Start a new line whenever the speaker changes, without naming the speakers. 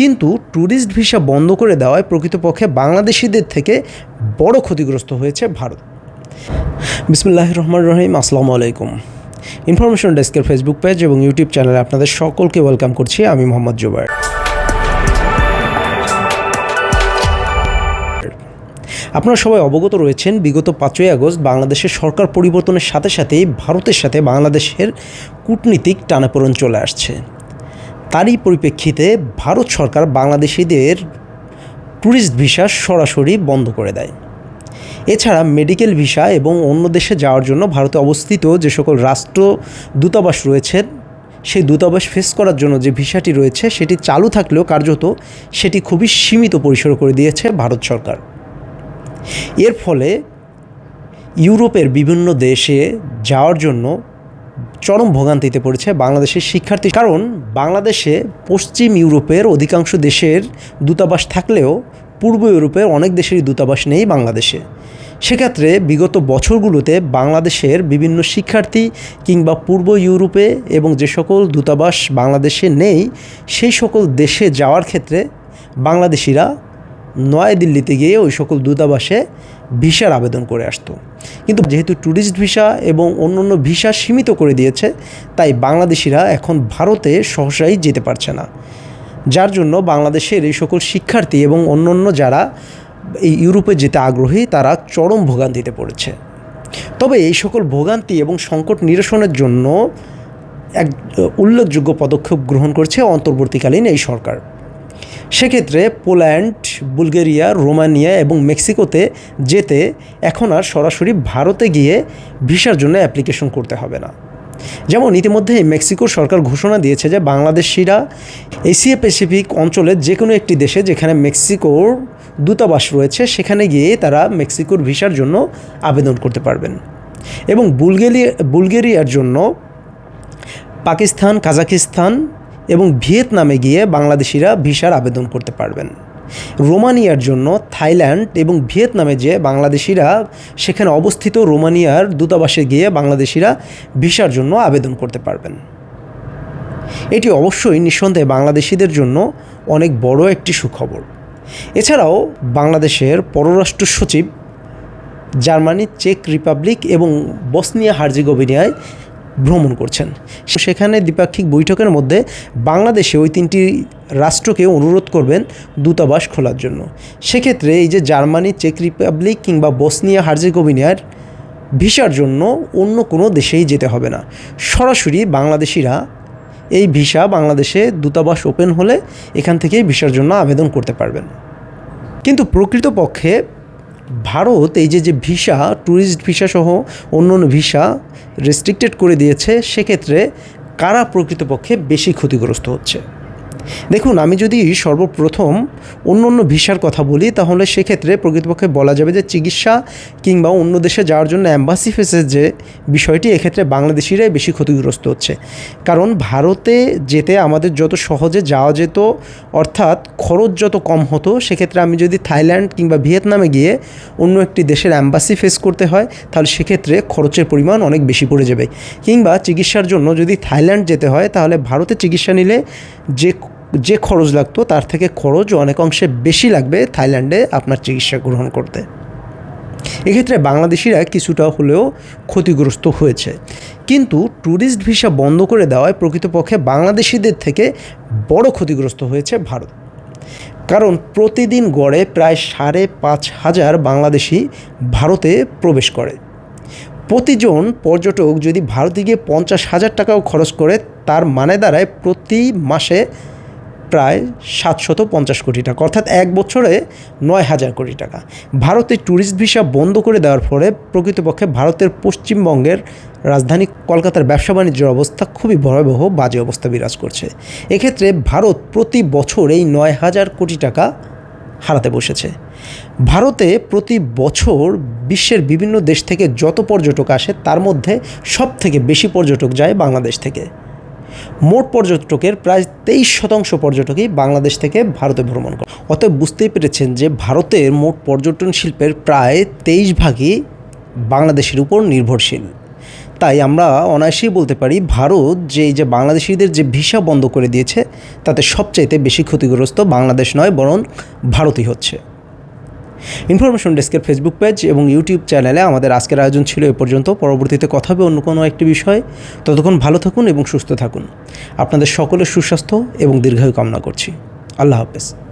কিন্তু tourist visa বন্ধ করে দেওয়ায় প্রকৃতপক্ষে বাংলাদেশিদের থেকে বড় ক্ষতিগ্রস্ত হয়েছে ভারত। বিসমুল্লাহ রহমান রহিম, আসসালামু আলাইকুম। ইনফরমেশন ডেস্কের ফেসবুক পেজ এবং ইউটিউব চ্যানেলে আপনাদের সকলকে ওয়েলকাম করছি, আমি মোহাম্মদ জুবাইর আপনারা সবাই অবগত রয়েছেন, বিগত পাঁচই আগস্ট বাংলাদেশের সরকার পরিবর্তনের সাথে সাথেই ভারতের সাথে বাংলাদেশের কূটনীতিক টানাপোড়েন চলে আসছে। তারই পরিপ্রেক্ষিতে ভারত সরকার বাংলাদেশিদের ট্যুরিস্ট ভিসা সরাসরি বন্ধ করে দেয়। এছাড়া মেডিকেল ভিসা এবং অন্য দেশে যাওয়ার জন্য ভারতে অবস্থিত যে সকল রাষ্ট্র দূতাবাস রয়েছেন সেই দূতাবাস ফেস করার জন্য যে ভিসাটি রয়েছে, সেটি চালু থাকলেও কার্যত সেটি খুবই সীমিত পরিসর করে দিয়েছে ভারত সরকার। এর ফলে ইউরোপের বিভিন্ন দেশে যাওয়ার জন্য চরম ভোগান্তিতে পড়েছে বাংলাদেশের শিক্ষার্থী। কারণ বাংলাদেশে পশ্চিম ইউরোপের অধিকাংশ দেশের দূতাবাস থাকলেও পূর্ব ইউরোপের অনেক দেশেরই দূতাবাস নেই বাংলাদেশে। সেক্ষেত্রে বিগত বছরগুলোতে বাংলাদেশের বিভিন্ন শিক্ষার্থী কিংবা পূর্ব ইউরোপে এবং যে সকল দূতাবাস বাংলাদেশে নেই, সেই সকল দেশে যাওয়ার ক্ষেত্রে বাংলাদেশিরা নয়াদিল্লিতে গিয়ে ওই সকল দূতাবাসে ভিসার আবেদন করে আসতো। কিন্তু যেহেতু ট্যুরিস্ট ভিসা এবং অন্য অন্য ভিসা সীমিত করে দিয়েছে, তাই বাংলাদেশিরা এখন ভারতে সহসাই যেতে পারছে না। যার জন্য বাংলাদেশের এই সকল শিক্ষার্থী এবং অন্য অন্য যারা এই ইউরোপে যেতে আগ্রহী, তারা চরম ভোগান্তিতে পড়েছে। তবে এই সকল ভোগান্তি এবং সংকট নিরসনের জন্য এক উল্লেখযোগ্য পদক্ষেপ গ্রহণ করছে অন্তর্বর্তীকালীন এই সরকার। সেক্ষেত্রে পোল্যান্ড, বুলগেরিয়া, রোমানিয়া এবং মেক্সিকোতে যেতে এখন আর সরাসরি ভারতে গিয়ে ভিসার জন্য অ্যাপ্লিকেশন করতে হবে না। যেমন ইতিমধ্যে মেক্সিকো সরকার ঘোষণা দিয়েছে যে বাংলাদেশিরা এশিয়া প্যাসিফিক অঞ্চলের যে কোনো একটি দেশে যেখানে মেক্সিকোর দূতাবাস রয়েছে, সেখানে গিয়ে তারা মেক্সিকোর ভিসার জন্য আবেদন করতে পারবেন। এবং বুলগেরিয়া বুলগেরিয়ার জন্য পাকিস্তান কাজাকিস্তান এবং ভিয়েতনামে গিয়ে বাংলাদেশিরা ভিসার আবেদন করতে পারবেন। রোমানিয়ার জন্য থাইল্যান্ড এবং ভিয়েতনামে যে বাংলাদেশিরা, সেখানে অবস্থিত রোমানিয়ার দূতাবাসে গিয়ে বাংলাদেশিরা ভিসার জন্য আবেদন করতে পারবেন। এটি অবশ্যই নিঃসন্দেহে বাংলাদেশিদের জন্য অনেক বড় একটি সুখবর। এছাড়াও বাংলাদেশের পররাষ্ট্র সচিব জার্মানি চেক রিপাবলিক এবং বসনিয়া হার্জিগোভিনিয়ায় ভ্রমণ করছেন। সেখানে দ্বিপাক্ষিক বৈঠকের মধ্যে বাংলাদেশে ওই তিনটি রাষ্ট্রকে অনুরোধ করবেন দূতাবাস খোলার জন্য। সেক্ষেত্রে এই যে জার্মানি, চেক রিপাবলিক কিংবা বসনিয়া হার্জেগোভিনিয়ার ভিসার জন্য অন্য কোনো দেশেই যেতে হবে না। সরাসরি বাংলাদেশিরা এই ভিসা বাংলাদেশে দূতাবাস ওপেন হলে এখান থেকেই ভিসার জন্য আবেদন করতে পারবেন। কিন্তু প্রকৃতপক্ষে ভারত এই যে যে ভিসা ট্যুরিস্ট ভিসা সহ অন্য অন্য ভিসা রেস্ট্রিক্টেড করে দিয়েছে, সেক্ষেত্রে কারা প্রকৃতপক্ষে বেশি ক্ষতিগ্রস্ত হচ্ছে? দেখুন, আমি যদি সর্বপ্রথম অন্য অন্য ভিসার কথা বলি, তাহলে সেক্ষেত্রে প্রকৃতপক্ষে বলা যাবে যে চিকিৎসা কিংবা অন্য দেশে যাওয়ার জন্য অ্যাম্বাসি ফেসের যে বিষয়টি, এক্ষেত্রে বাংলাদেশিরাই বেশি ক্ষতিগ্রস্ত হচ্ছে। কারণ ভারতে যেতে আমাদের যত সহজে যাওয়া যেত, অর্থাৎ খরচ যত কম হতো, সেক্ষেত্রে আমি যদি থাইল্যান্ড কিংবা ভিয়েতনামে গিয়ে অন্য একটি দেশের অ্যাম্বাসি ফেস করতে হয়, তাহলে সেক্ষেত্রে খরচের পরিমাণ অনেক বেশি পড়ে যাবে। কিংবা চিকিৎসার জন্য যদি থাইল্যান্ড যেতে হয়, তাহলে ভারতে চিকিৎসা নিলে যে যে খরচ লাগতো, তার থেকে খরচ অনেক অংশে বেশি লাগবে থাইল্যান্ডে আপনার চিকিৎসা গ্রহণ করতে। এক্ষেত্রে বাংলাদেশিরা কিছুটা হলেও ক্ষতিগ্রস্ত হয়েছে। কিন্তু ট্যুরিস্ট ভিসা বন্ধ করে দেওয়ায় প্রকৃতপক্ষে বাংলাদেশিদের থেকে বড় ক্ষতিগ্রস্ত হয়েছে ভারত। কারণ প্রতিদিন গড়ে প্রায় সাড়ে পাঁচ হাজার বাংলাদেশি ভারতে প্রবেশ করে। প্রতিজন পর্যটক যদি ভারতে গিয়ে পঞ্চাশ হাজার টাকাও খরচ করে, তার মানে দাঁড়ায় প্রতি মাসে প্রায় সাতশত পঞ্চাশ কোটি টাকা, অর্থাৎ এক বছরে নয় হাজার কোটি টাকা। ভারতে ট্যুরিস্ট ভিসা বন্ধ করে দেওয়ার ফলে প্রকৃতপক্ষে ভারতের পশ্চিমবঙ্গের রাজধানী কলকাতার ব্যবসা বাণিজ্যের অবস্থা খুবই ভয়াবহ, বাজে অবস্থা বিরাজ করছে। এক্ষেত্রে ভারত প্রতি বছর এই নয় হাজার কোটি টাকা হারাতে বসেছে। ভারতে প্রতি বছর বিশ্বের বিভিন্ন দেশ থেকে যত পর্যটক আসে, তার মধ্যে সব থেকে বেশি পর্যটক যায় বাংলাদেশ থেকে। মোট পর্যটকের প্রায় তেইশ শতাংশ পর্যটকই বাংলাদেশ থেকে ভারতে ভ্রমণ করে অতএব বুঝতেই পেরেছেন যে ভারতের মোট পর্যটন শিল্পের প্রায় তেইশ ভাগই বাংলাদেশের উপর নির্ভরশীল। তাই আমরা অনায়াসেই বলতে পারি ভারত যে এই যে বাংলাদেশিদের যে ভিসা বন্ধ করে দিয়েছে, তাতে সবচাইতে বেশি ক্ষতিগ্রস্ত বাংলাদেশ নয়, বরং ভারতই হচ্ছে। ইনফরমেশন ডেস্কের ফেসবুক পেজ এবং ইউটিউব চ্যানেলে আমাদের আজকের আয়োজন ছিল এ পর্যন্ত। পরবর্তীতে কথা হবে অন্য কোনো একটি বিষয়ে। ততক্ষণ ভালো থাকুন এবং সুস্থ থাকুন। আপনাদের সকলের সুস্বাস্থ্য এবং দীর্ঘায়ু কামনা করছি। আল্লাহ হাফেজ।